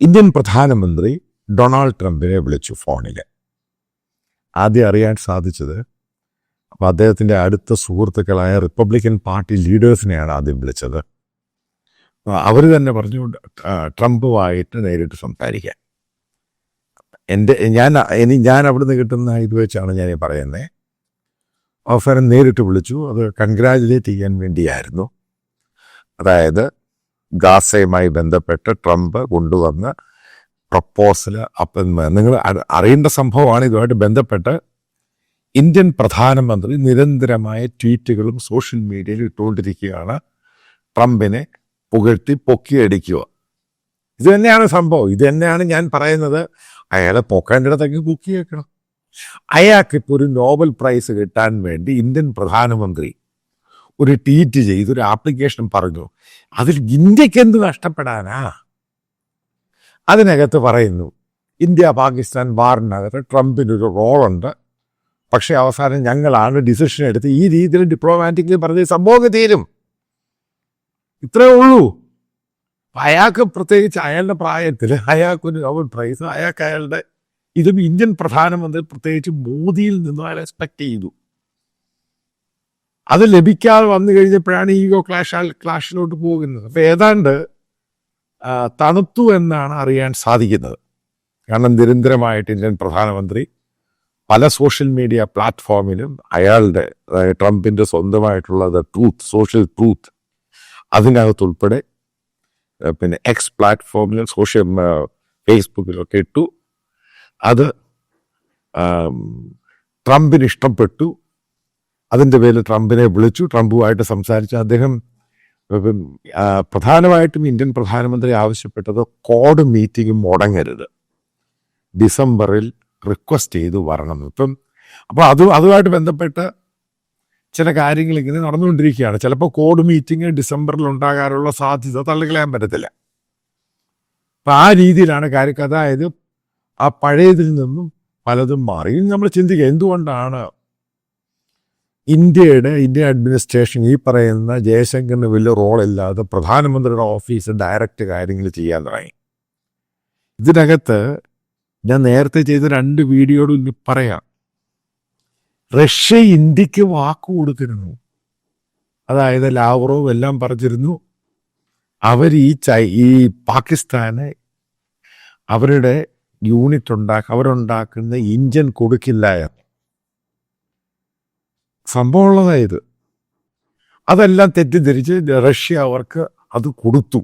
Indian പ്രധാനമന്ത്രി Donald ട്രംപിനെ വിളിച്ചു ഫോണിൽ ആദ്യം അറിയാൻ സാധിച്ചത് അപ്പോൾ അദ്ദേഹത്തിന്റെ അടുത്ത സുഹൃത്തുക്കളായ റിപ്പബ്ലിക്കൻ പാർട്ടി ലീഡേഴ്സിനെയാണ് ആദ്യം വിളിച്ചത്. അവർ തന്നെ പറഞ്ഞു ട്രംപുമായിട്ട് നേരിട്ട് സംസാരിക്കാൻ എന്റെ ഞാൻ ഇനി ഞാൻ നിന്ന് കിട്ടുന്ന ഇത് വെച്ചാണ് ഞാൻ പറയുന്നത് അവസരം നേരിട്ട് വിളിച്ചു. അത് കൺഗ്രാജുലേറ്റ് ചെയ്യാൻ വേണ്ടിയായിരുന്നു. അതായത് ഗാസയുമായി ബന്ധപ്പെട്ട് ട്രംപ് കൊണ്ടുവന്ന പ്രപ്പോസൽ അപ്പം നിങ്ങൾ അറിയേണ്ട സംഭവമാണ് ഇതുമായിട്ട് ബന്ധപ്പെട്ട് ഇന്ത്യൻ പ്രധാനമന്ത്രി നിരന്തരമായ ട്വീറ്റുകളും സോഷ്യൽ മീഡിയയിൽ ഇട്ടുകൊണ്ടിരിക്കുകയാണ്. ട്രംപിനെ പുകഴ്ത്തി പൊക്കിയടിക്കുക. ഇത് തന്നെയാണ് സംഭവം. ഇത് തന്നെയാണ് ഞാൻ പറയുന്നത്. അയാളെ പൊക്കേണ്ടിടത്തേക്ക് പൊക്കി വെക്കണം അയാൾക്ക് ഇപ്പോൾ ഒരു നോബൽ പ്രൈസ് കിട്ടാൻ വേണ്ടി ഇന്ത്യൻ പ്രധാനമന്ത്രി ഒരു ട്വീറ്റ് ചെയ്ത് ഒരു ആപ്ലിക്കേഷൻ പറഞ്ഞു അതിൽ ഇന്ത്യയ്ക്ക് എന്ത് നഷ്ടപ്പെടാനാ? അതിനകത്ത് പറയുന്നു ഇന്ത്യ പാകിസ്ഥാൻ വാറിനകത്ത് ട്രംപിനൊരു റോളുണ്ട്. പക്ഷേ അവസാനം ഞങ്ങളാണ് ഡിസിഷൻ എടുത്ത് ഈ രീതിയിൽ ഡിപ്ലോമാറ്റിക്കലി പറഞ്ഞ സംഭവം തീരും. ഇത്രേ ഉള്ളൂ. അയാൾക്ക് പ്രത്യേകിച്ച് അയാളുടെ പ്രായത്തിൽ അയാൾക്കൊരു നോബൽ പ്രൈസ് അയാൾക്ക് അയാളുടെ ഇതും ഇന്ത്യൻ പ്രധാനമന്ത്രി പ്രത്യേകിച്ച് മോദിയിൽ നിന്നും അയാൾ എക്സ്പെക്ട് ചെയ്തു. അത് ലഭിക്കാതെ വന്നു കഴിഞ്ഞപ്പോഴാണ് ഈഗോ ക്ലാഷ് ക്ലാഷിലോട്ട് പോകുന്നത്. അപ്പൊ ഏതാണ്ട് തണുത്തു എന്നാണ് അറിയാൻ സാധിക്കുന്നത്. കാരണം നിരന്തരമായിട്ട് ഇന്ത്യൻ പ്രധാനമന്ത്രി പല സോഷ്യൽ മീഡിയ പ്ലാറ്റ്ഫോമിലും അയാളുടെ ട്രംപിന്റെ സ്വന്തമായിട്ടുള്ള ട്രൂത്ത് സോഷ്യൽ ട്രൂത്ത് അതിനകത്തുൾപ്പെടെ പിന്നെ എക്സ് പ്ലാറ്റ്ഫോമിലും സോഷ്യൽ ഫേസ്ബുക്കിലൊക്കെ ഇട്ടു. അത് ട്രംപിന് ഇഷ്ടപ്പെട്ടു. അതിന്റെ പേരിൽ ട്രംപിനെ വിളിച്ചു. ട്രംപുമായിട്ട് സംസാരിച്ചു അദ്ദേഹം പ്രധാനമായിട്ടും ഇന്ത്യൻ പ്രധാനമന്ത്രി ആവശ്യപ്പെട്ടത് കോഡ് മീറ്റിംഗ് മുടങ്ങരുത്. ഡിസംബറിൽ റിക്വസ്റ്റ് ചെയ്തു വരണം ഇപ്പം അപ്പോൾ അത് അതുമായിട്ട് ബന്ധപ്പെട്ട് ചില കാര്യങ്ങൾ ഇങ്ങനെ നടന്നുകൊണ്ടിരിക്കുകയാണ്. ചിലപ്പോൾ കോഡ് മീറ്റിംഗ് ഡിസംബറിൽ ഉണ്ടാകാനുള്ള സാധ്യത തള്ളിക്കളയാൻ പറ്റത്തില്ല. അപ്പം ആ രീതിയിലാണ് കാര്യം അതായത് ആ പഴയതിൽ നിന്നും പലതും മാറി. നമ്മൾ ചിന്തിക്കുക എന്തുകൊണ്ടാണ് ഇന്ത്യയുടെ ഇന്ത്യൻ അഡ്മിനിസ്ട്രേഷൻ ഈ പറയുന്ന ജയശങ്കറിന് വലിയ റോളില്ലാതെ പ്രധാനമന്ത്രിയുടെ ഓഫീസ് ഡയറക്റ്റ് കാര്യങ്ങൾ ചെയ്യാൻ തുടങ്ങി. ഇതിനകത്ത് ഞാൻ നേരത്തെ ചെയ്ത രണ്ട് വീഡിയോയോട് ഇനി പറയാം. റഷ്യ ഇന്ത്യയ്ക്ക് വാക്ക് കൊടുത്തിരുന്നു. അതായത് ലാവറോവ് എല്ലാം പറഞ്ഞിരുന്നു. അവർ ഈ ചൈ ഈ പാകിസ്ഥാന് അവരുടെ യൂണിറ്റ് ഉണ്ടാക്ക അവരുണ്ടാക്കുന്ന ഇഞ്ചൻ കൊടുക്കില്ല എന്ന്. സംഭവമുള്ളതായത് അതെല്ലാം തെറ്റിദ്ധരിച്ച് റഷ്യ അവർക്ക് അത് കൊടുത്തു.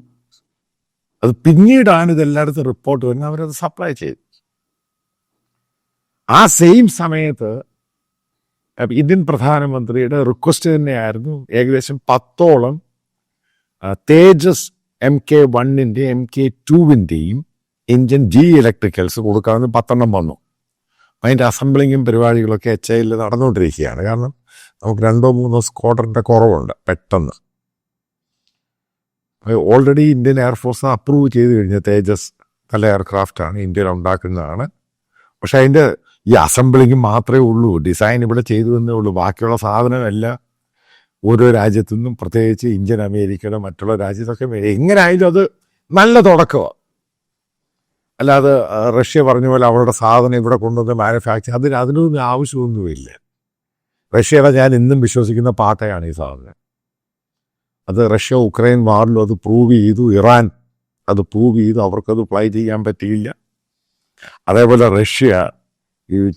അത് പിന്നീടാണ് ഇതെല്ലായിടത്തും റിപ്പോർട്ട് വരുന്നത് അവരത് സപ്ലൈ ചെയ്തു. ആ സെയിം സമയത്ത് ഇന്ത്യൻ പ്രധാനമന്ത്രിയുടെ റിക്വസ്റ്റ് തന്നെയായിരുന്നു ഏകദേശം പത്തോളം തേജസ് എം കെ വണ്ണിന്റെ എം കെ ടുവിന്റെയും ഇന്ത്യൻ ജി ഇലക്ട്രിക്കൽസ് കൊടുക്കാമെന്ന് പത്തെണ്ണം വന്നു. അതിന്റെ അസംബ്ലിങ്ങും പരിപാടികളൊക്കെ എച്ച് ഐയിൽ നടന്നുകൊണ്ടിരിക്കുകയാണ്. കാരണം നമുക്ക് രണ്ടോ മൂന്നോ സ്ക്വാഡറിന്റെ കുറവുണ്ട് പെട്ടെന്ന്. ഓൾറെഡി ഇന്ത്യൻ എയർഫോഴ്സ് അപ്രൂവ് ചെയ്ത് കഴിഞ്ഞ തേജസ് നല്ല എയർക്രാഫ്റ്റാണ് ഇന്ത്യയിൽ ഉണ്ടാക്കുന്നതാണ്. പക്ഷേ അതിന്റെ ഈ അസംബ്ലിങ് മാത്രമേ ഉള്ളൂ. ഡിസൈൻ ഇവിടെ ചെയ്തു എന്നേ ഉള്ളൂ. ബാക്കിയുള്ള സാധനമല്ല ഓരോ രാജ്യത്തു നിന്നും പ്രത്യേകിച്ച് ഇന്ത്യൻ അമേരിക്കയുടെ മറ്റുള്ള രാജ്യത്തൊക്കെ എങ്ങനെയായാലും അത് നല്ല തുടക്കമാണ് അല്ലാതെ റഷ്യ പറഞ്ഞ പോലെ അവരുടെ സാധനം ഇവിടെ കൊണ്ടുവന്ന് മാനുഫാക്ചർ അതിന് അതിനൊന്നും ആവശ്യമൊന്നുമില്ല. റഷ്യയുടെ ഞാൻ ഇന്നും വിശ്വസിക്കുന്ന പാട്ടയാണ് ഈ സാധനം. അത് റഷ്യ ഉക്രൈൻ വാറിലും അത് പ്രൂവ് ചെയ്തു. ഇറാൻ അത് പ്രൂവ് ചെയ്തു. അവർക്കത് പ്ലൈ ചെയ്യാൻ പറ്റിയില്ല. അതേപോലെ റഷ്യ ഈ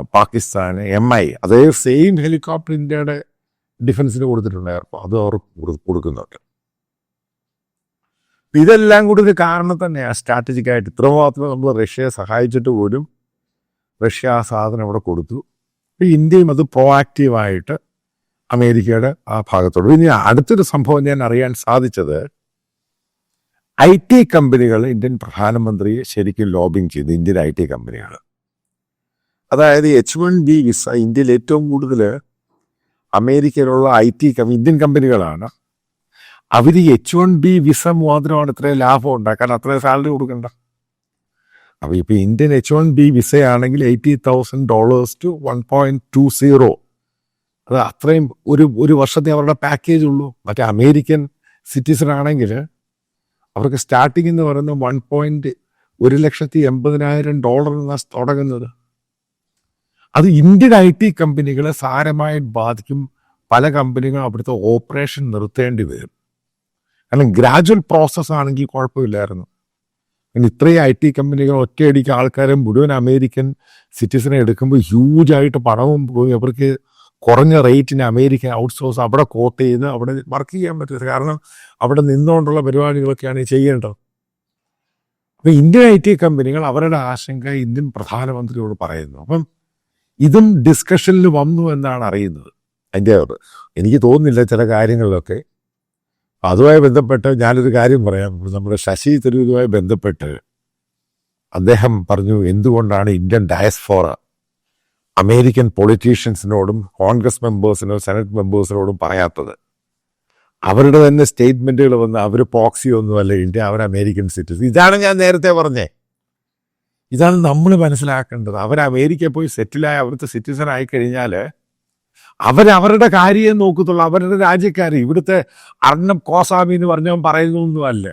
പാകിസ്ഥാന് എം ഐ അതേ സെയിം ഹെലികോപ്റ്റർ ഇന്ത്യയുടെ ഡിഫൻസിന് കൊടുത്തിട്ടുണ്ടായിരുന്നു. അത് അവർ കൊടു- കൊടുക്കുന്നുണ്ട്. ഇതെല്ലാം കൂടി ഒരു കാരണം തന്നെയാണ് സ്ട്രാറ്റജിക് ആയിട്ട്. ഇത്രമാത്രം നമ്മൾ റഷ്യയെ സഹായിച്ചിട്ട് പോലും റഷ്യ ആ സാധനം ഇവിടെ കൊടുത്തു. ഇന്ത്യയും അത് പ്രോആക്റ്റീവായിട്ട് അമേരിക്കയുടെ ആ ഭാഗത്തോട് ഇനി അടുത്തൊരു സംഭവം ഞാൻ അറിയാൻ സാധിച്ചത് ഐ ടി കമ്പനികൾ ഇന്ത്യൻ പ്രധാനമന്ത്രിയെ ശരിക്കും ലോബിങ് ചെയ്തു ഇന്ത്യൻ ഐ ടി കമ്പനികൾ. അതായത് എച്ച് വൺ ബി വിസ ഇന്ത്യയിൽ ഏറ്റവും കൂടുതൽ അമേരിക്കയിലുള്ള ഐ ടി ഇന്ത്യൻ കമ്പനികളാണ്. അവർ എച്ച് വൺ ബി വിസ മുഖാന്തരമാണ് ഇത്രയും ലാഭം ഉണ്ടാക്കാൻ അത്രയും സാലറി കൊടുക്കണ്ട. അപ്പൊ ഇപ്പൊ Indian H one B വിസയാണെങ്കിൽ eighty thousand dollars to one point two zero അത് അത്രയും ഒരു ഒരു വർഷത്തെ അവരുടെ പാക്കേജ് ഉള്ളൂ. മറ്റേ അമേരിക്കൻ സിറ്റിസൺ ആണെങ്കിൽ അവർക്ക് സ്റ്റാർട്ടിംഗ് എന്ന് പറയുന്നത് വൺ പോയിന്റ് ഒരു ലക്ഷത്തി എൺപതിനായിരം ഡോളർ എന്നാണ് തുടങ്ങുന്നത്. അത് ഇന്ത്യൻ ഐ ടി കമ്പനികളെ സാരമായി ബാധിക്കും. പല കമ്പനികളും അവിടുത്തെ ഓപ്പറേഷൻ നിർത്തേണ്ടി വരും. കാരണം ഗ്രാജുവൽ പ്രോസസ്സാണെങ്കിൽ കുഴപ്പമില്ലായിരുന്നു. പിന്നെ ഇത്രയും ഐ ടി കമ്പനികൾ ഒറ്റയടിക്ക് ആൾക്കാരെ മുഴുവൻ അമേരിക്കൻ സിറ്റിസനെ എടുക്കുമ്പോൾ ഹ്യൂജായിട്ട് പണവും പോയി. അവർക്ക് കുറഞ്ഞ റേറ്റിന് അമേരിക്ക ഔട്ട്സോഴ്സ് അവിടെ കോട്ട് ചെയ്ത് അവിടെ വർക്ക് ചെയ്യാൻ പറ്റില്ല. കാരണം അവിടെ നിന്നുകൊണ്ടുള്ള പരിപാടികളൊക്കെയാണ് ചെയ്യേണ്ടത്. അപ്പം ഇന്ത്യൻ ഐ ടി കമ്പനികൾ അവരുടെ ആശങ്ക ഇന്ത്യൻ പ്രധാനമന്ത്രിയോട് പറയുന്നു. അപ്പം ഇതും ഡിസ്കഷനിൽ വന്നു എന്നാണ് അറിയുന്നത്. അതിന്റെ എനിക്ക് തോന്നുന്നില്ല ചില കാര്യങ്ങളിലൊക്കെ അതുമായി ബന്ധപ്പെട്ട് ഞാനൊരു കാര്യം പറയാം. നമ്മുടെ ശശി തരൂരുമായി ബന്ധപ്പെട്ട് അദ്ദേഹം പറഞ്ഞു എന്തുകൊണ്ടാണ് ഇന്ത്യൻ ഡയസ്ഫോറ അമേരിക്കൻ പൊളിറ്റീഷ്യൻസിനോടും കോൺഗ്രസ് മെമ്പേഴ്സിനോ സെനറ്റ് മെമ്പേഴ്സിനോടും പറയാത്തത്? അവരുടെ തന്നെ സ്റ്റേറ്റ്മെന്റുകൾ വന്ന് അവർ പോക്സി ഒന്നുമല്ല ഇന്ത്യ അവർ അമേരിക്കൻ സിറ്റിസൺ. ഇതാണ് ഞാൻ നേരത്തെ പറഞ്ഞേ. ഇതാണ് നമ്മൾ മനസ്സിലാക്കേണ്ടത്. അവർ അമേരിക്കയിൽ പോയി സെറ്റിലായ അവിടുത്തെ സിറ്റിസൺ ആയി കഴിഞ്ഞാൽ അവരവരുടെ കാര്യം നോക്കത്തുള്ളൂ. അവരുടെ രാജ്യക്കാർ ഇവിടുത്തെ അർണം കോസാമി എന്ന് പറഞ്ഞവൻ പറയുന്നൊന്നും അല്ല.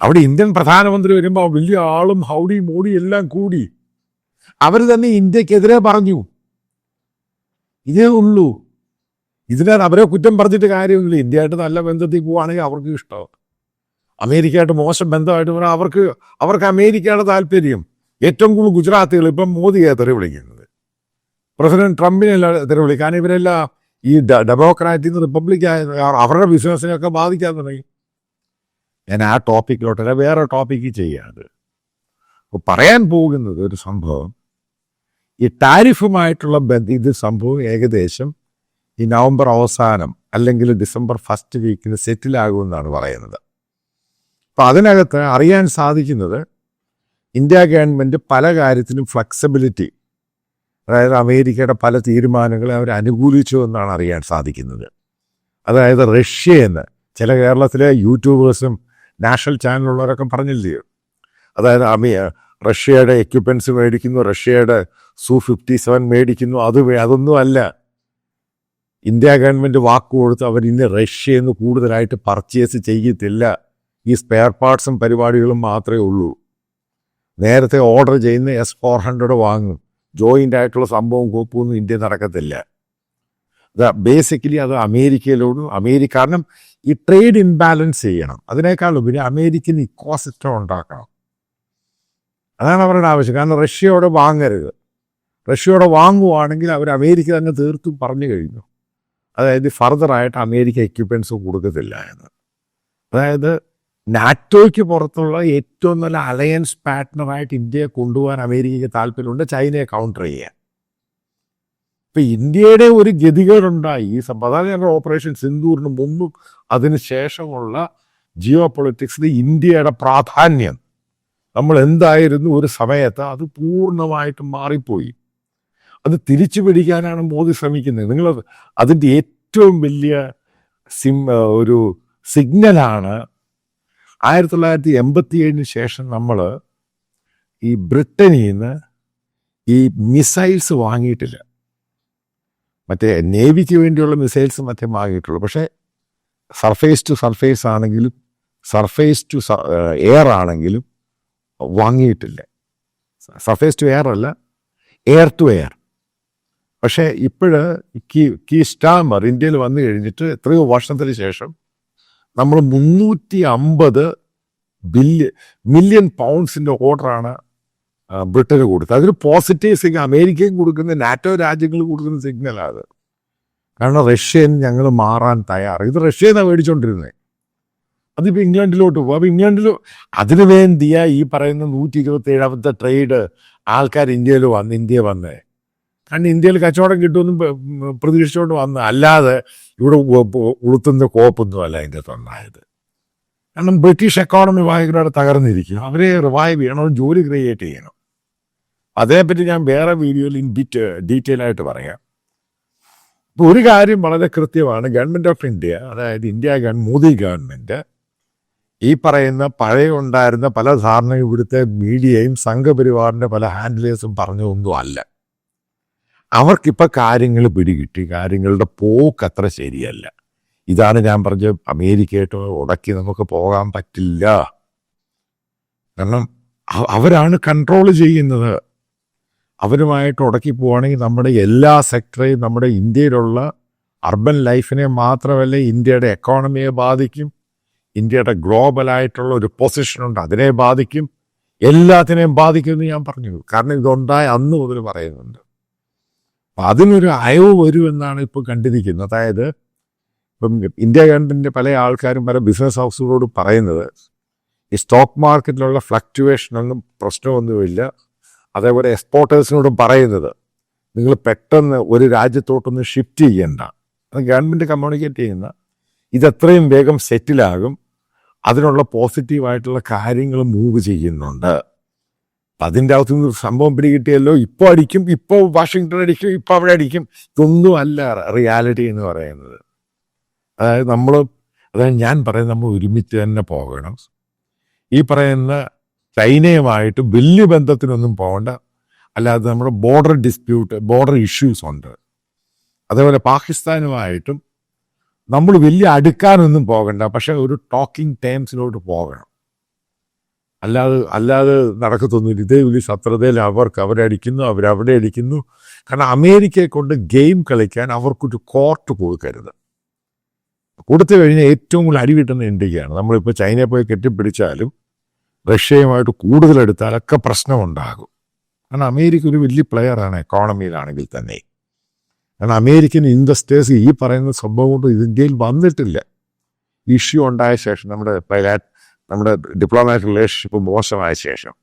അവിടെ ഇന്ത്യൻ പ്രധാനമന്ത്രി വരുമ്പോൾ വലിയ ആളും ഹൗഡി മോഡി എല്ലാം കൂടി. അവർ തന്നെ ഇന്ത്യക്കെതിരെ പറഞ്ഞു. ഇതേ ഉള്ളൂ. ഇതിനകത്ത് അവരെ കുറ്റം പറഞ്ഞിട്ട് കാര്യമില്ല ഇന്ത്യയായിട്ട് നല്ല ബന്ധത്തിൽ പോവുകയാണെങ്കിൽ അവർക്ക് ഇഷ്ടം അമേരിക്കയായിട്ട് മോശം ബന്ധമായിട്ട് പറഞ്ഞാൽ അവർക്ക് അവർക്ക് അമേരിക്കയുടെ താല്പര്യം ഏറ്റവും കൂടുതൽ ഗുജറാത്തുകൾ ഇപ്പം മോദിയെ തെറി വിളിക്കുന്നത് പ്രസിഡന്റ് ട്രംപിനെ തെറി വിളിക്കും കാരണം ഇവരെല്ലാം ഈ ഡെമോക്രാറ്റിൽ നിന്ന് റിപ്പബ്ലിക് അവരുടെ ബിസിനസ്സിനെയൊക്കെ ബാധിക്കാൻ തുടങ്ങി. ഞാൻ ആ ടോപ്പിക്കിലോട്ടല്ല വേറെ ടോപ്പിക്ക് ചെയ്യാണ്ട് അപ്പോൾ പറയാൻ പോകുന്നത് ഒരു സംഭവം. ഈ ടാരിഫുമായിട്ടുള്ള ബന്ധം ഇത് സംഭവം ഏകദേശം ഈ നവംബർ അവസാനം അല്ലെങ്കിൽ ഡിസംബർ ഫസ്റ്റ് വീക്കിന് സെറ്റിലാകുമെന്നാണ് പറയുന്നത്. അപ്പം അതിനകത്ത് അറിയാൻ സാധിക്കുന്നത് ഇന്ത്യ ഗവൺമെന്റ് പല കാര്യത്തിനും ഫ്ലെക്സിബിലിറ്റി അതായത് അമേരിക്കയുടെ പല തീരുമാനങ്ങളെ അവർ അനുകൂലിച്ചു എന്നാണ് അറിയാൻ സാധിക്കുന്നത്. അതായത് റഷ്യ റഷ്യയെന്ന് ചില കേരളത്തിലെ യൂട്യൂബേഴ്സും നാഷണൽ ചാനലുള്ളവരൊക്കെ പറഞ്ഞില്ലേ? അതായത് അമേ റഷ്യയുടെ എക്യുപ്മെന്റ്സ് മേടിക്കുന്നു റഷ്യയുടെ സു ഫിഫ്റ്റി സെവൻ മേടിക്കുന്നു അത് അതൊന്നും അല്ല. ഇന്ത്യ ഗവൺമെന്റ് വാക്ക് കൊടുത്ത് അവർ ഇന്ന് നിന്ന് കൂടുതലായിട്ട് പർച്ചേസ് ചെയ്യത്തില്ല. ഈ സ്പെയർ പാർട്സും പരിപാടികളും മാത്രമേ ഉള്ളൂ. നേരത്തെ ഓർഡർ ചെയ്യുന്ന എസ് ഫോർ ഹൺഡ്രഡ് വാങ്ങും. ജോയിന്റ് ആയിട്ടുള്ള സംഭവം കോപ്പൊന്നും ഇന്ത്യ നടക്കത്തില്ല. അത് ബേസിക്കലി അത് അമേരിക്കയിലോടും അമേരിക്ക കാരണം ഈ ട്രേഡ് ഇംബാലൻസ് ചെയ്യണം. അതിനേക്കാൾ ഉപരി അമേരിക്കൻ ഇക്കോസിസ്റ്റം ഉണ്ടാക്കണം. അതാണ് അവരുടെ ആവശ്യം. കാരണം റഷ്യയോട് വാങ്ങരുത്. റഷ്യയോടെ വാങ്ങുവാണെങ്കിൽ അവർ അമേരിക്ക തന്നെ തീർത്തും പറഞ്ഞു കഴിഞ്ഞു. അതായത് ഫർദറായിട്ട് അമേരിക്ക എക്യുപ്മെന്റ്സ് കൊടുക്കത്തില്ല എന്ന്. അതായത് നാറ്റോയ്ക്ക് പുറത്തുള്ള ഏറ്റവും നല്ല അലയൻസ് പാർട്ട്ണറായിട്ട് ഇന്ത്യയെ കൊണ്ടുപോകാൻ അമേരിക്കയ്ക്ക് താല്പര്യമുണ്ട് ചൈനയെ കൗണ്ടർ ചെയ്യാൻ. ഇപ്പം ഇന്ത്യയുടെ ഒരു ഗതികേടുണ്ടായി. ഈ സമ്പ്രദായ ഓപ്പറേഷൻ സിന്ദൂറിന് മുമ്പും അതിന് ശേഷമുള്ള ജിയോ പൊളിറ്റിക്സിൽ ഇന്ത്യയുടെ പ്രാധാന്യം. നമ്മൾ എന്തായിരുന്നു ഒരു സമയത്ത് അത് പൂർണമായിട്ടും മാറിപ്പോയി. അത് തിരിച്ചു പിടിക്കാനാണ് മോദി ശ്രമിക്കുന്നത്. നിങ്ങൾ അതിന്റെ ഏറ്റവും വലിയ സിം ഒരു സിഗ്നലാണ് ആയിരത്തി തൊള്ളായിരത്തി എൺപത്തി ഏഴിന് ശേഷം നമ്മൾ ഈ ബ്രിട്ടനിൽ നിന്ന് ഈ മിസൈൽസ് വാങ്ങിയിട്ടില്ല. മറ്റേ നേവിക്ക് വേണ്ടിയുള്ള മിസൈൽസ് മറ്റേ വാങ്ങിയിട്ടുള്ളൂ. പക്ഷേ സർഫേസ് ടു സർഫേസ് ആണെങ്കിലും സർഫേസ് ടു എയർ ആണെങ്കിലും വാങ്ങിയിട്ടില്ല. സർഫേസ് ടു എയർ അല്ല എയർ ടു എയർ പക്ഷേ ഇപ്പോഴ് കീ കീ സ്റ്റാമർ ഇന്ത്യയിൽ വന്നു കഴിഞ്ഞിട്ട് എത്രയോ വർഷത്തിന് ശേഷം നമ്മൾ മുന്നൂറ്റി അമ്പത് ബില്യൺ മില്യൺ പൗണ്ട്സിന്റെ ഓർഡറാണ് ബ്രിട്ടന് കൊടുത്തത്. അതൊരു പോസിറ്റീവ് സിഗ്നൽ അമേരിക്കയും കൊടുക്കുന്ന നാറ്റോ രാജ്യങ്ങൾ കൊടുക്കുന്ന സിഗ്നലാണ് കാരണം റഷ്യൻ ഞങ്ങൾ മാറാൻ തയ്യാർ ഇത് റഷ്യയിൽ നിന്നാണ് മേടിച്ചുകൊണ്ടിരുന്നത് അതിപ്പോൾ ഇംഗ്ലണ്ടിലോട്ട് പോകും അപ്പോൾ ഇംഗ്ലണ്ടിൽ അതിനു വേണ്ടിയ ഈ പറയുന്ന നൂറ്റി ഇരുപത്തി ഏഴാമത്തെ ട്രേഡ് ആൾക്കാർ ഇന്ത്യയിൽ വന്ന് ഇന്ത്യ വന്നേ. കാരണം ഇന്ത്യയിൽ കച്ചവടം കിട്ടുമെന്നും പ്രതീക്ഷിച്ചുകൊണ്ട് വന്ന് അല്ലാതെ ഇവിടെ ഉളുത്തുന്ന കോപ്പൊന്നും അല്ല അതിന്റെ തൊണ്ടായത് കാരണം ബ്രിട്ടീഷ് എക്കോണമി ഭയങ്കരമായിട്ട് തകർന്നിരിക്കും അവരെ റിവൈവ് ചെയ്യണം ജോലി ക്രിയേറ്റ് ചെയ്യണം. അതേപ്പറ്റി ഞാൻ വേറെ വീഡിയോയിൽ ഇൻ ബിറ്റ് ഡീറ്റെയിൽ ആയിട്ട് പറയാം. ഇപ്പോൾ ഒരു കാര്യം വളരെ കൃത്യമാണ്. ഗവൺമെന്റ് ഓഫ് ഇന്ത്യ അതായത് ഇന്ത്യ മോദി ഗവൺമെന്റ് ഈ പറയുന്ന പഴയ ഉണ്ടായിരുന്ന പല ധാരണയും ഇവിടുത്തെ മീഡിയയും സംഘപരിവാറിന്റെ പല ഹാൻഡിലേഴ്സും പറഞ്ഞതൊന്നും അല്ല. അവർക്കിപ്പോൾ കാര്യങ്ങൾ പിടികിട്ടി. കാര്യങ്ങളുടെ പോക്ക് അത്ര ശരിയല്ല. ഇതാണ് ഞാൻ പറഞ്ഞ അമേരിക്കയായിട്ട് ഉടക്കി നമുക്ക് പോകാൻ പറ്റില്ല. കാരണം അവരാണ് കൺട്രോൾ ചെയ്യുന്നത്. അവരുമായിട്ട് ഉടക്കി പോവുകയാണെങ്കിൽ നമ്മുടെ എല്ലാ സെക്ടറേയും നമ്മുടെ ഇന്ത്യയിലുള്ള അർബൻ ലൈഫിനെ മാത്രമല്ല ഇന്ത്യയുടെ എക്കോണമിയെ ബാധിക്കും. ഇന്ത്യയുടെ ഗ്ലോബലായിട്ടുള്ള ഒരു പൊസിഷനുണ്ട് അതിനെ ബാധിക്കും. എല്ലാത്തിനെയും ബാധിക്കുമെന്ന് ഞാൻ പറഞ്ഞു. കാരണം ഇതുണ്ടായ അന്ന് മുതൽ പറയുന്നുണ്ട്. അതിനൊരു അയവ് വരുമെന്നാണ് ഇപ്പോൾ കണ്ടിരിക്കുന്നത്. അതായത് ഇപ്പം ഇന്ത്യ ഗവൺമെന്റിന്റെ പല ആൾക്കാരും പല ബിസിനസ് ഹൗസുകളോട് പറയുന്നത് ഈ സ്റ്റോക്ക് മാർക്കറ്റിലുള്ള ഫ്ലക്ച്വേഷനൊന്നും പ്രശ്നമൊന്നുമില്ല. അതേപോലെ എക്സ്പോർട്ടേഴ്സിനോടും പറയുന്നത് നിങ്ങൾ പെട്ടെന്ന് ഒരു രാജ്യത്തോട്ടൊന്ന് ഷിഫ്റ്റ് ചെയ്യേണ്ട. അത് ഗവൺമെന്റ് കമ്മ്യൂണിക്കേറ്റ് ചെയ്യുന്ന ഇതെത്രയും വേഗം സെറ്റിലാകും. അതിനുള്ള പോസിറ്റീവായിട്ടുള്ള കാര്യങ്ങൾ മൂവ് ചെയ്യുന്നുണ്ട്. അപ്പം അതിന്റെ അകത്തു നിന്ന് സംഭവം പിടികിട്ടിയല്ലോ. ഇപ്പോൾ അടിക്കും ഇപ്പോൾ വാഷിങ്ടൺ അടിക്കും ഇപ്പോൾ അവിടെ അടിക്കും. ഇതൊന്നും അല്ല റിയാലിറ്റി എന്ന് പറയുന്നത്. അതായത് നമ്മൾ അതായത് ഞാൻ പറയുന്നത് നമ്മൾ ഒരുമിച്ച് തന്നെ പോകണം. ഈ പറയുന്ന ചൈനയുമായിട്ട് വലിയ ബന്ധത്തിനൊന്നും പോകണ്ട. അല്ലാതെ നമ്മുടെ ബോർഡർ ഡിസ്പ്യൂട്ട് ബോർഡർ ഇഷ്യൂസ് ഉണ്ട്. അതേപോലെ പാകിസ്ഥാനുമായിട്ടും നമ്മൾ വലിയ അടുക്കാനൊന്നും പോകണ്ട. പക്ഷെ ഒരു ടോക്കിംഗ് ടേംസിലോട്ട് പോകണം. അല്ലാതെ അല്ലാതെ നടക്കത്തൊന്നുമില്ല. ഇതേ വലിയ ശത്രുതയിൽ അവർക്ക് അവരെ അടിക്കുന്നു അവരവിടെ അടിക്കുന്നു. കാരണം അമേരിക്കയെ കൊണ്ട് ഗെയിം കളിക്കാൻ അവർക്കൊരു കോർട്ട് കൊടുക്കരുത്. കൊടുത്തു കഴിഞ്ഞാൽ ഏറ്റവും കൂടുതൽ അടി കിട്ടുന്ന ഇന്ത്യക്കാണ്. നമ്മളിപ്പോൾ ചൈനയെ പോയി കെട്ടിപ്പിടിച്ചാലും റഷ്യയുമായിട്ട് കൂടുതലെടുത്താലൊക്കെ പ്രശ്നമുണ്ടാകും. കാരണം അമേരിക്ക ഒരു വലിയ പ്ലെയറാണ് എക്കോണമിയിലാണെങ്കിൽ തന്നെ. കാരണം അമേരിക്കൻ ഇൻവെസ്റ്റേഴ്സ് ഈ പറയുന്ന സംഭവം കൊണ്ട് ഇന്ത്യയിൽ വന്നിട്ടില്ല. ഇഷ്യൂ ഉണ്ടായ ശേഷം നമ്മുടെ പൈലാറ്റ് നമ്മുടെ ഡിപ്ലോമാറ്റിക് റിലേഷൻഷിപ്പ് മോശമായ ശേഷം.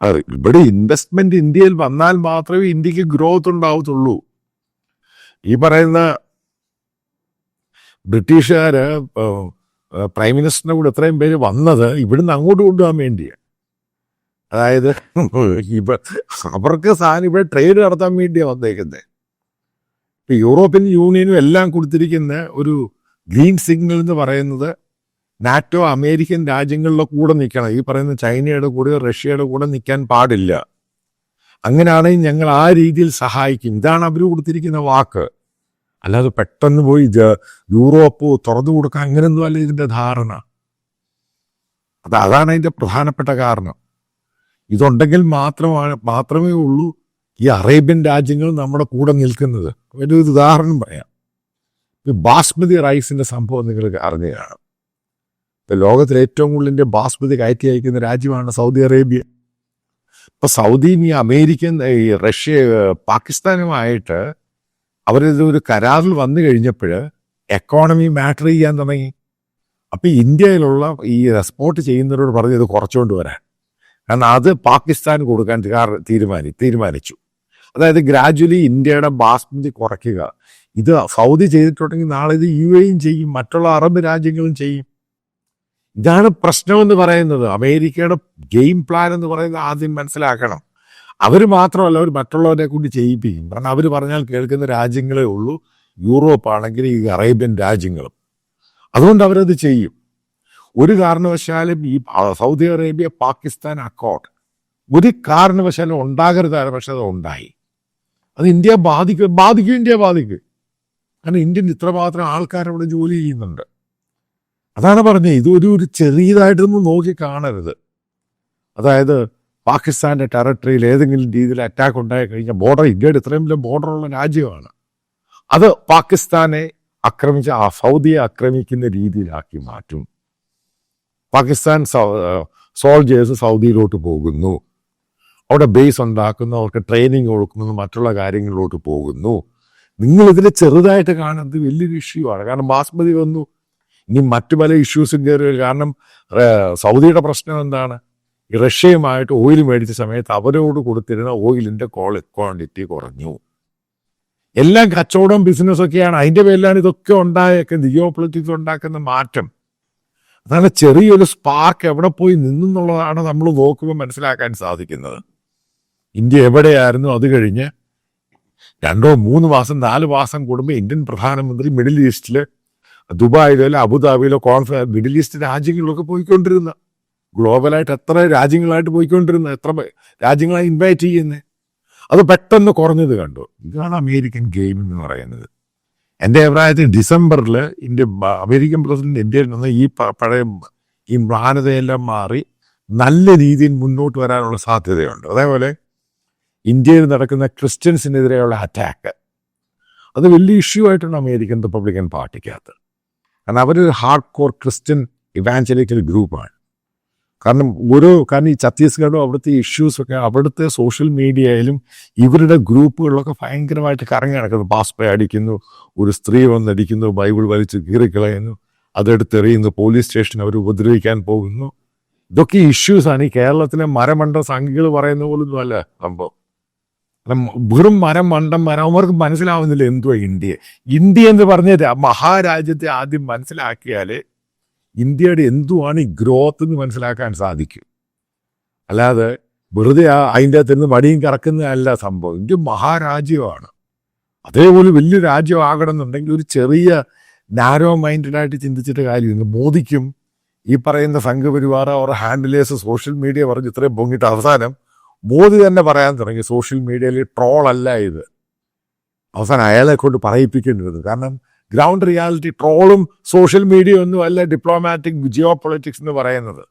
അത് ഇവിടെ ഇൻവെസ്റ്റ്മെന്റ് ഇന്ത്യയിൽ വന്നാൽ മാത്രമേ ഇന്ത്യയ്ക്ക് ഗ്രോത്ത് ഉണ്ടാവത്തുള്ളൂ. ഈ പറയുന്ന ഏഹ്, പ്രൈം മിനിസ്റ്ററിന്റെ കൂടെ എത്രയും പേര് വന്നത് ഇവിടുന്ന് അങ്ങോട്ട് കൊണ്ടുപോകാൻ വേണ്ടിയാണ് അതായത് ഇവ അവർക്ക് സാധനം ഇവിടെ ട്രേഡ് നടത്താൻ വേണ്ടിയാണ് വന്നേക്കുന്നത് ഇപ്പൊ യൂറോപ്യൻ യൂണിയനും എല്ലാം കൊടുത്തിരിക്കുന്ന ഒരു ഗ്രീൻ സിഗ്നൽ എന്ന് പറയുന്നത് നാറ്റോ അമേരിക്കൻ രാജ്യങ്ങളുടെ കൂടെ നിൽക്കണം. ഈ പറയുന്ന ചൈനയുടെ കൂടെ റഷ്യയുടെ കൂടെ നിൽക്കാൻ പാടില്ല. അങ്ങനെയാണെങ്കിൽ ഞങ്ങൾ ആ രീതിയിൽ സഹായിക്കും. ഇതാണ് അവർ കൊടുത്തിരിക്കുന്ന വാക്ക്. അല്ലാതെ പെട്ടെന്ന് പോയി ഇത് യൂറോപ്പ് തുറന്നു കൊടുക്കാൻ അങ്ങനെയൊന്നും അല്ല ഇതിന്റെ ധാരണ. അത് അതാണ് അതിന്റെ പ്രധാനപ്പെട്ട കാരണം. ഇതുണ്ടെങ്കിൽ മാത്രമാണ് മാത്രമേ ഉള്ളൂ ഈ അറേബ്യൻ രാജ്യങ്ങൾ നമ്മുടെ കൂടെ നിൽക്കുന്നത്. ഒരു ഉദാഹരണം പറയാം. ബാസ്മതി റൈസിന്റെ സംഭവം നിങ്ങൾ അറിഞ്ഞതാണ് ലോകത്തിലെ ഏറ്റവും കൂടുതൽ ഇന്ത്യ ബാസ്മതി കയറ്റി അയക്കുന്ന രാജ്യമാണ് സൗദി അറേബ്യ. ഇപ്പൊ സൗദി ഈ അമേരിക്കൻ ഈ റഷ്യ പാകിസ്ഥാനുമായിട്ട് അവരിത് ഒരു കരാറിൽ വന്നു കഴിഞ്ഞപ്പോൾ എക്കോണമി മാറ്റർ ചെയ്യാൻ തുടങ്ങി. അപ്പൊ ഇന്ത്യയിലുള്ള ഈ എക്സ്പോർട്ട് ചെയ്യുന്നവരോട് പറഞ്ഞ് ഇത് കുറച്ചുകൊണ്ട് വരാൻ. കാരണം അത് പാകിസ്ഥാൻ കൊടുക്കാൻ തീരുമാനി തീരുമാനിച്ചു. അതായത് ഗ്രാജുവലി ഇന്ത്യയുടെ ബാസ്മതി കുറയ്ക്കുക. ഇത് സൗദി ചെയ്തിട്ടുണ്ടെങ്കിൽ നാളെ ഇത് യു എയും ചെയ്യും മറ്റുള്ള അറബ് രാജ്യങ്ങളും ചെയ്യും. ഇതാണ് പ്രശ്നമെന്ന് പറയുന്നത്. അമേരിക്കയുടെ ഗെയിം പ്ലാൻ എന്ന് പറയുന്നത് ആദ്യം മനസ്സിലാക്കണം. അവർ മാത്രമല്ല അവർ മറ്റുള്ളവരെ കൂടി ചെയ്യിപ്പിക്കും. കാരണം അവർ പറഞ്ഞാൽ കേൾക്കുന്ന രാജ്യങ്ങളേ ഉള്ളൂ. യൂറോപ്പ് ആണെങ്കിൽ ഈ അറേബ്യൻ രാജ്യങ്ങളും. അതുകൊണ്ട് അവരത് ചെയ്യും. ഒരു കാരണവശാലും ഈ സൗദി അറേബ്യ പാകിസ്ഥാൻ അക്കോർഡ് ഒരു കാരണവശാലും ഉണ്ടാകരുതാണ് പക്ഷെ അത് ഉണ്ടായി. അത് ഇന്ത്യ ബാധിക്കും. ബാധിക്കും ഇന്ത്യ ബാധിക്കും. കാരണം ഇന്ത്യൻ ഇത്രമാത്രം ആൾക്കാർ അവിടെ ജോലി ചെയ്യുന്നുണ്ട്. അതാണ് പറഞ്ഞത്. ഇതൊരു ഒരു ചെറിയതായിട്ടൊന്നും നോക്കി കാണരുത്. അതായത് പാകിസ്ഥാന്റെ ടെറിട്ടറിയിൽ ഏതെങ്കിലും രീതിയിൽ അറ്റാക്ക് ഉണ്ടായി കഴിഞ്ഞാൽ ബോർഡർ ഇന്ത്യയുടെ ഇത്രയും വലിയ ബോർഡറുള്ള രാജ്യമാണ്. അത് പാകിസ്ഥാനെ ആക്രമിച്ച ആ സൗദിയെ ആക്രമിക്കുന്ന രീതിയിലാക്കി മാറ്റും. പാകിസ്ഥാൻ സോൾജേഴ്സ് സൗദിയിലോട്ട് പോകുന്നു. അവിടെ ബേസ് ഉണ്ടാക്കുന്നു അവർക്ക് ട്രെയിനിങ് കൊടുക്കുന്നു മറ്റുള്ള കാര്യങ്ങളിലോട്ട് പോകുന്നു. നിങ്ങൾ ഇതിനെ ചെറുതായിട്ട് കാണുന്നത് വലിയൊരു ഇഷ്യൂ ആണ്. കാരണം ബാസ്മതി വന്നു ഇനി മറ്റു പല ഇഷ്യൂസും കയറി. കാരണം സൗദിയുടെ പ്രശ്നം എന്താണ്? റഷ്യയുമായിട്ട് ഓയിൽ മേടിച്ച സമയത്ത് അവരോട് കൊടുത്തിരുന്ന ഓയിലിന്റെ ക്വാണ്ടിറ്റി കുറഞ്ഞു. എല്ലാം കച്ചവടം ബിസിനസ്സൊക്കെയാണ് അതിന്റെ പേരിലാണ് ഇതൊക്കെ ഉണ്ടായേക്കുന്നത്. ജിയോ പൊളിറ്റിക്സ് ഉണ്ടാക്കുന്ന മാറ്റം. അതാണ് ചെറിയൊരു സ്പാർക്ക് എവിടെ പോയി നിന്നെന്നുള്ളതാണ് നമ്മൾ നോക്കുമ്പോൾ മനസ്സിലാക്കാൻ സാധിക്കുന്നത്. ഇന്ത്യ എവിടെയായിരുന്നു? അത് കഴിഞ്ഞ് രണ്ടോ മൂന്ന് മാസം നാല് മാസം കൂടുമ്പോൾ ഇന്ത്യൻ പ്രധാനമന്ത്രി മിഡിൽ ഈസ്റ്റിൽ ദുബായിലോ അബുദാബിയിലോ കോൺഫ മിഡിൽ ഈസ്റ്റ് രാജ്യങ്ങളിലൊക്കെ പോയിക്കൊണ്ടിരുന്ന. ഗ്ലോബലായിട്ട് എത്ര രാജ്യങ്ങളായിട്ട് പോയിക്കൊണ്ടിരുന്ന എത്ര രാജ്യങ്ങളെ ഇൻവൈറ്റ് ചെയ്യുന്നത് അത് പെട്ടെന്ന് കുറഞ്ഞത് കണ്ടു. ഇതാണ് അമേരിക്കൻ ഗെയിം എന്ന് പറയുന്നത്. എന്റെ അഭിപ്രായത്തിൽ ഡിസംബറിൽ ഇന്ത്യ അമേരിക്കൻ പ്രസിഡന്റ് ഇന്ത്യയിൽ നിന്ന് ഈ പഴയ ഈ മ്ലാനതയെല്ലാം മാറി നല്ല രീതിയിൽ മുന്നോട്ട് വരാനുള്ള സാധ്യതയുണ്ട്. അതേപോലെ ഇന്ത്യയിൽ നടക്കുന്ന ക്രിസ്ത്യൻസിനെതിരെയുള്ള അറ്റാക്ക് അത് വലിയ ഇഷ്യൂ ആയിട്ടാണ് അമേരിക്കൻ റിപ്പബ്ലിക്കൻ പാർട്ടിക്കകത്ത്. കാരണം അവരൊരു ഹാർഡ് കോർ ക്രിസ്ത്യൻ ഇവാഞ്ചലിക്കൽ ഗ്രൂപ്പാണ്. കാരണം ഒരു കാരണം ഈ ഛത്തീസ്ഗഡും അവിടുത്തെ ഇഷ്യൂസൊക്കെ അവിടുത്തെ സോഷ്യൽ മീഡിയയിലും ഇവരുടെ ഗ്രൂപ്പുകളിലൊക്കെ ഭയങ്കരമായിട്ട് കറങ്ങി നടക്കുന്നു. പാസ്പേ അടിക്കുന്നു ഒരു സ്ത്രീ വന്നടിക്കുന്നു ബൈബിൾ വലിച്ച് കീറിക്കളയുന്നു അതെടുത്തെറിയുന്നു പോലീസ് സ്റ്റേഷൻ അവർ ഉപദ്രവിക്കാൻ പോകുന്നു. ഇതൊക്കെ ഇഷ്യൂസാണ് ഈ കേരളത്തിലെ മരമണ്ട സംഘികൾ പറയുന്ന പോലൊന്നും അല്ല സംഭവം. വെറും മരം മണ്ടം മരം അവർക്ക് മനസ്സിലാവുന്നില്ല എന്തുവാ ഇന്ത്യ. ഇന്ത്യ എന്ന് പറഞ്ഞ മഹാരാജ്യത്തെ ആദ്യം മനസ്സിലാക്കിയാൽ ഇന്ത്യയുടെ എന്തുവാണ് ഈ ഗ്രോത്ത് എന്ന് മനസ്സിലാക്കാൻ സാധിക്കും. അല്ലാതെ വെറുതെ ആ അതിന്റെ അകത്ത് നിന്ന് മടിയും കറക്കുന്നതല്ല സംഭവം. ഇന്ത്യ മഹാരാജ്യമാണ്. അതേപോലെ വലിയ രാജ്യം ആകണമെന്നുണ്ടെങ്കിൽ ഒരു ചെറിയ നാരോ മൈൻഡായിട്ട് ചിന്തിച്ചിട്ട് കാര്യമില്ല. മോദിക്കും ഈ പറയുന്ന സംഘപരിവാറ അവർ ഹാൻഡിലേഴ്സ് സോഷ്യൽ മീഡിയ പറഞ്ഞ് ഇത്രയും പൊങ്ങിയിട്ട് അവസാനം മോദി തന്നെ പറയാൻ തുടങ്ങി സോഷ്യൽ മീഡിയയിൽ ട്രോൾ അല്ല ഇത്. അവസാനം അയാളെ കൊണ്ട് പറയിപ്പിക്കേണ്ടി വരുന്നു കാരണം ഗ്രൗണ്ട് റിയാലിറ്റി ട്രോളും സോഷ്യൽ മീഡിയ ഒന്നും അല്ല ഡിപ്ലോമാറ്റിക് ജിയോ പൊളിറ്റിക്സ് എന്ന് പറയുന്നത്.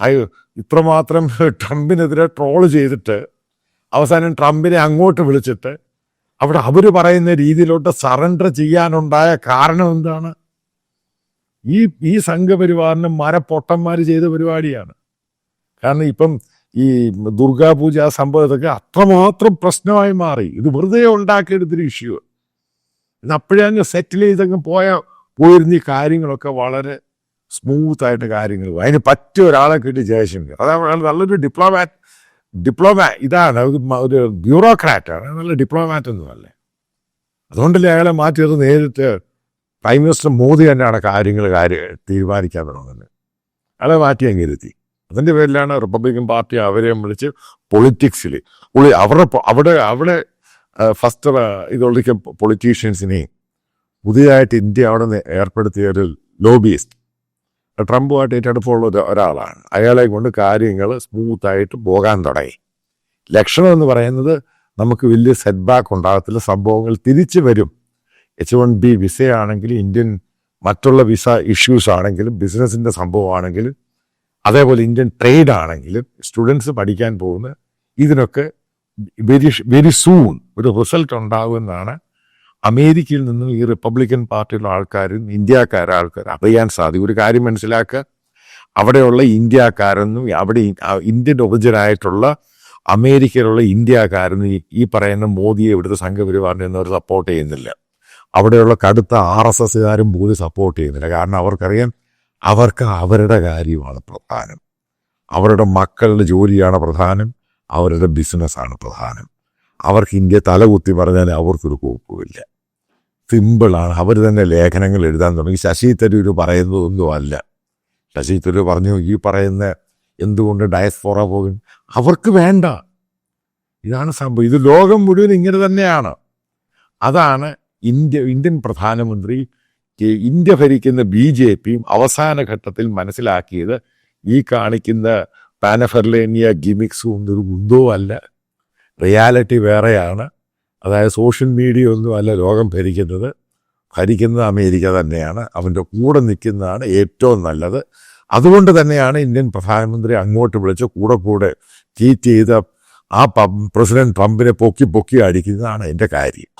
അയ്യോ ഇത്രമാത്രം ട്രംപിനെതിരെ ട്രോൾ ചെയ്തിട്ട് അവസാനം ട്രംപിനെ അങ്ങോട്ട് വിളിച്ചിട്ട് അവിടെ അവർ പറയുന്ന രീതിയിലോട്ട് സറണ്ടർ ചെയ്യാനുണ്ടായ കാരണം എന്താണ്? ഈ ഈ സംഘപരിവാറിന് മരപ്പൊട്ടന്മാർ ചെയ്ത പരിപാടിയാണ്. കാരണം ഇപ്പം ഈ ദുർഗാപൂജ സംഭവത്തൊക്കെ അത്രമാത്രം പ്രശ്നമായി മാറി. ഇത് വെറുതെ ഉണ്ടാക്കിയെടുത്തൊരു ഇഷ്യൂ. ഇത് അപ്പോഴേ അങ്ങ് സെറ്റിൽ ചെയ്തങ്ങ് പോയ പോയിരുന്ന ഈ കാര്യങ്ങളൊക്കെ വളരെ സ്മൂത്ത് ആയിട്ട് കാര്യങ്ങൾ. അതിന് പറ്റിയ ഒരാളെ കിട്ടി ജയശങ്കർ. അതാണ് നല്ലൊരു ഡിപ്ലോമാറ്റ് ഡിപ്ലോമാ ഇതാണ്. ഒരു ബ്യൂറോക്രാറ്റ് ആണ്. നല്ല ഡിപ്ലോമാറ്റ് ഒന്നുമല്ലേ? അതുകൊണ്ടല്ലേ അയാളെ മാറ്റിയത് നേരിട്ട് പ്രൈം മിനിസ്റ്റർ മോദി തന്നെയാണ് കാര്യങ്ങൾ കാര്യം തീരുമാനിക്കാൻ തുടങ്ങുന്നത്. അയാളെ മാറ്റി അങ്ങ് ഇരുത്തി. അതിന്റെ പേരിലാണ് റിപ്പബ്ലിക്കൻ പാർട്ടി അവരെ വിളിച്ച് പൊളിറ്റിക്സിൽ അവരുടെ അവിടെ അവിടെ ഫസ്റ്റ് ഇതുള്ള പൊളിറ്റീഷ്യൻസിനെയും പുതിയതായിട്ട് ഇന്ത്യ അവിടെ നിന്ന് ഏർപ്പെടുത്തിയ ഒരു ലോബിയിസ്റ്റ് ട്രംപുമായിട്ട് ഏറ്റെടുപ്പുള്ള ഒരു ഒരാളാണ്. അയാളെ കൊണ്ട് കാര്യങ്ങൾ സ്മൂത്തായിട്ട് പോകാൻ തുടങ്ങി. ലക്ഷണം എന്ന് പറയുന്നത് നമുക്ക് വലിയ സെറ്റ് ബാക്ക് ഉണ്ടാകത്തില്ല. സംഭവങ്ങൾ തിരിച്ചു വരും. എച്ച് വൺ ബി വിസയാണെങ്കിലും ഇന്ത്യൻ മറ്റുള്ള വിസ ഇഷ്യൂസ് ആണെങ്കിലും ബിസിനസിന്റെ സംഭവമാണെങ്കിലും അതേപോലെ ഇന്ത്യൻ ട്രേഡ് ആണെങ്കിലും സ്റ്റുഡൻസ് പഠിക്കാൻ പോകുന്ന ഇതിനൊക്കെ വെരി വെരി സൂൺ ഒരു റിസൾട്ട് ഉണ്ടാകുമെന്നാണ് അമേരിക്കയിൽ നിന്നും ഈ റിപ്പബ്ലിക്കൻ പാർട്ടിയിലുള്ള ആൾക്കാരും ഇന്ത്യക്കാരെ ആൾക്കാരും അറിയാൻ സാധിക്കും. ഒരു കാര്യം മനസ്സിലാക്കുക. അവിടെയുള്ള ഇന്ത്യക്കാരെന്നും അവിടെ ഇന്ത്യൻ ഒറിജിനായിട്ടുള്ള അമേരിക്കയിലുള്ള ഇന്ത്യക്കാരെന്ന് ഈ- പറയുന്ന മോദിയെ ഇവിടുത്തെ സംഘപരിവാറിനെ ഒന്നും അവർ സപ്പോർട്ട് ചെയ്യുന്നില്ല. അവിടെയുള്ള കടുത്ത ആർ എസ് എസ്സുകാരും മോദി സപ്പോർട്ട് ചെയ്യുന്നില്ല. കാരണം അവർക്കറിയാം അവർക്ക് അവരുടെ കാര്യമാണ് പ്രധാനം. അവരുടെ മക്കളുടെ ജോലിയാണ് പ്രധാനം അവരുടെ ബിസിനസ്സാണ് പ്രധാനം. അവർക്ക് ഇന്ത്യ തലകുത്തി പറഞ്ഞാൽ അവർക്കൊരു കുഴപ്പമില്ല സിമ്പിളാണ് അവർ തന്നെ ലേഖനങ്ങൾ എഴുതാൻ തുടങ്ങി. ശശി തരൂർ പറയുന്നതൊന്നും അല്ല. ശശി തരൂർ പറഞ്ഞു ഈ പറയുന്ന എന്തുകൊണ്ട് ഡയസ്ഫോറ പോകും അവർക്ക് വേണ്ട. ഇതാണ് സംഭവം. ഇത് ലോകം മുഴുവൻ ഇങ്ങനെ തന്നെയാണ്. അതാണ് ഇന്ത്യ ഇന്ത്യൻ പ്രധാനമന്ത്രി ഇന്ത്യ ഭരിക്കുന്ന ബി ജെ പിയും അവസാന ഘട്ടത്തിൽ മനസ്സിലാക്കിയത് ഈ കാണിക്കുന്ന പാനഫെർലേനിയ ഗിമിക്സും ഒന്നൊരു ഒരു അല്ല. റിയാലിറ്റി വേറെയാണ്. അതായത് സോഷ്യൽ മീഡിയ ഒന്നും അല്ല ലോകം ഭരിക്കുന്നത്. ഭരിക്കുന്നത് അമേരിക്ക തന്നെയാണ്. അവന്റെ കൂടെ നിൽക്കുന്നതാണ് ഏറ്റവും നല്ലത്. അതുകൊണ്ട് തന്നെയാണ് ഇന്ത്യൻ പ്രധാനമന്ത്രി അങ്ങോട്ട് വിളിച്ച് കൂടെ കൂടെ ട്വീറ്റ് ചെയ്ത ആ പ്രസിഡന്റ് ട്രംപിനെ പൊക്കി പൊക്കി അടിക്കുന്നതാണ് എന്റെ കാര്യം.